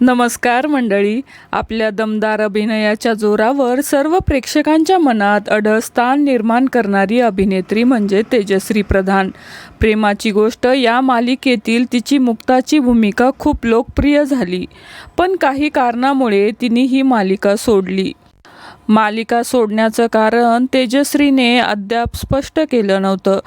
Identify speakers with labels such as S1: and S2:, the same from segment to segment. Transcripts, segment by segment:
S1: नमस्कार मंडळी. आपल्या दमदार अभिनयाच्या जोरावर सर्व प्रेक्षकांच्या मनात अढळस्थान निर्माण करणारी अभिनेत्री म्हणजे तेजश्री प्रधान. प्रेमाची गोष्ट या मालिकेतील तिची मुक्ताची भूमिका खूप लोकप्रिय झाली पण काही कारणामुळे तिने ही मालिका सोडली. मालिका सोडण्याचं कारण तेजश्रीने अद्याप स्पष्ट केलं नव्हतं.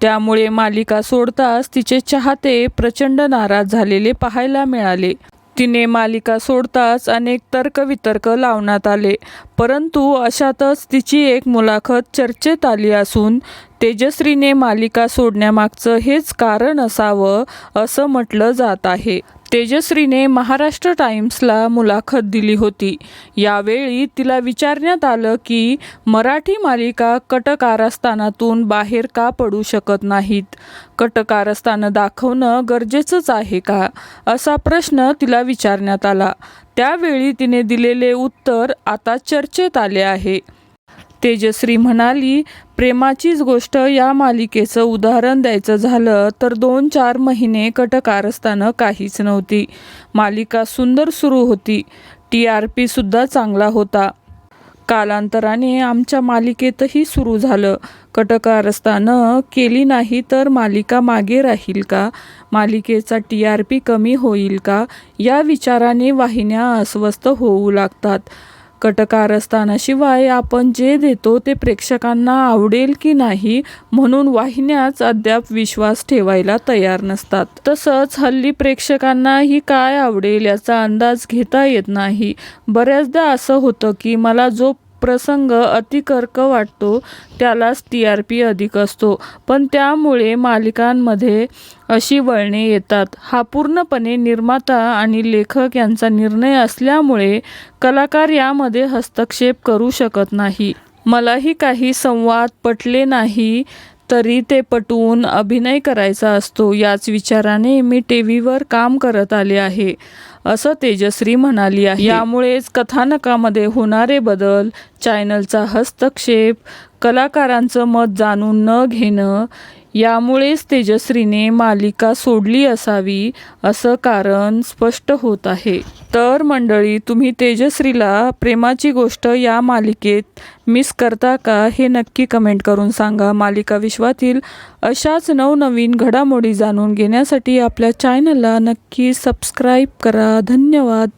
S1: त्यामुळे मालिका सोडताच तिचे चाहते प्रचंड नाराज झालेले पाहायला मिळाले. तिने मालिका सोडताच अनेक तर्कवितर्क लावण्यात आले. परंतु अशातच तिची एक मुलाखत चर्चेत आली असून तेजश्रीने मालिका सोडण्यामागचं हेच कारण असावं असं म्हटलं जात आहे. तेजश्रीने महाराष्ट्र टाइम्सला मुलाखत दिली होती. यावेळी तिला विचारण्यात आलं की मराठी मालिका कटकारस्थानातून बाहेर का पडू शकत नाहीत? कटकारस्थानं दाखवणं गरजेचंच आहे का? असा प्रश्न तिला विचारण्यात आला. त्यावेळी तिने दिलेले उत्तर आता चर्चेत आले आहे. तेजश्री म्हणाली प्रेमाचीच गोष्ट या मालिकेचं उदाहरण द्यायचं झालं तर दोन चार महिने कटकारस्थानं काहीच नव्हती. मालिका सुंदर सुरू होती. टी आर पीसुद्धा चांगला होता. कालांतराने आमच्या मालिकेतही सुरू झालं. कटकारस्थानं केली नाही तर मालिका मागे राहील का? मालिकेचा टी आर पी कमी होईल का? या विचाराने वाहिन्या अस्वस्थ होऊ लागतात. कटकारस्थानाशिवाय आपण जे देतो ते प्रेक्षकांना आवडेल की नाही म्हणून वाहिन्याच अद्याप विश्वास ठेवायला तयार नसतात. तसंच हल्ली प्रेक्षकांनाही काय आवडेल याचा अंदाज घेता येत नाही. बऱ्याचदा असं होतं की मला जो प्रसंग अतिकर्क वाटतो त्यालाच टी आर पी अधिक असतो. पण त्यामुळे मालिकांमध्ये अशी वळणे येतात. हा पूर्णपणे निर्माता आणि लेखक यांचा निर्णय असल्यामुळे कलाकार यामध्ये हस्तक्षेप करू शकत नाही. मलाही काही संवाद पटले नाही. तरी ते पटवून अभिनय करायचा असतो याच विचाराने मी टी व्हीवर काम करत आले आहे असं तेजश्री म्हणाली आहे. यामुळेच कथानकामध्ये होणारे बदल चॅनलचा हस्तक्षेप कलाकारांचं मत जाणून न घेणं यामुळेच तेजश्रीने मालिका सोडली असावी असं कारण स्पष्ट होत आहे. तर मंडळी तुम्ही तेजश्रीला प्रेमाची गोष्ट या मालिकेत मिस करता का हे नक्की कमेंट करून सांगा. मालिका विश्वातील अशाच नवनवीन घडामोडी जाणून घेण्यासाठी आपल्या चॅनलला नक्की सबस्क्राईब करा. धन्यवाद.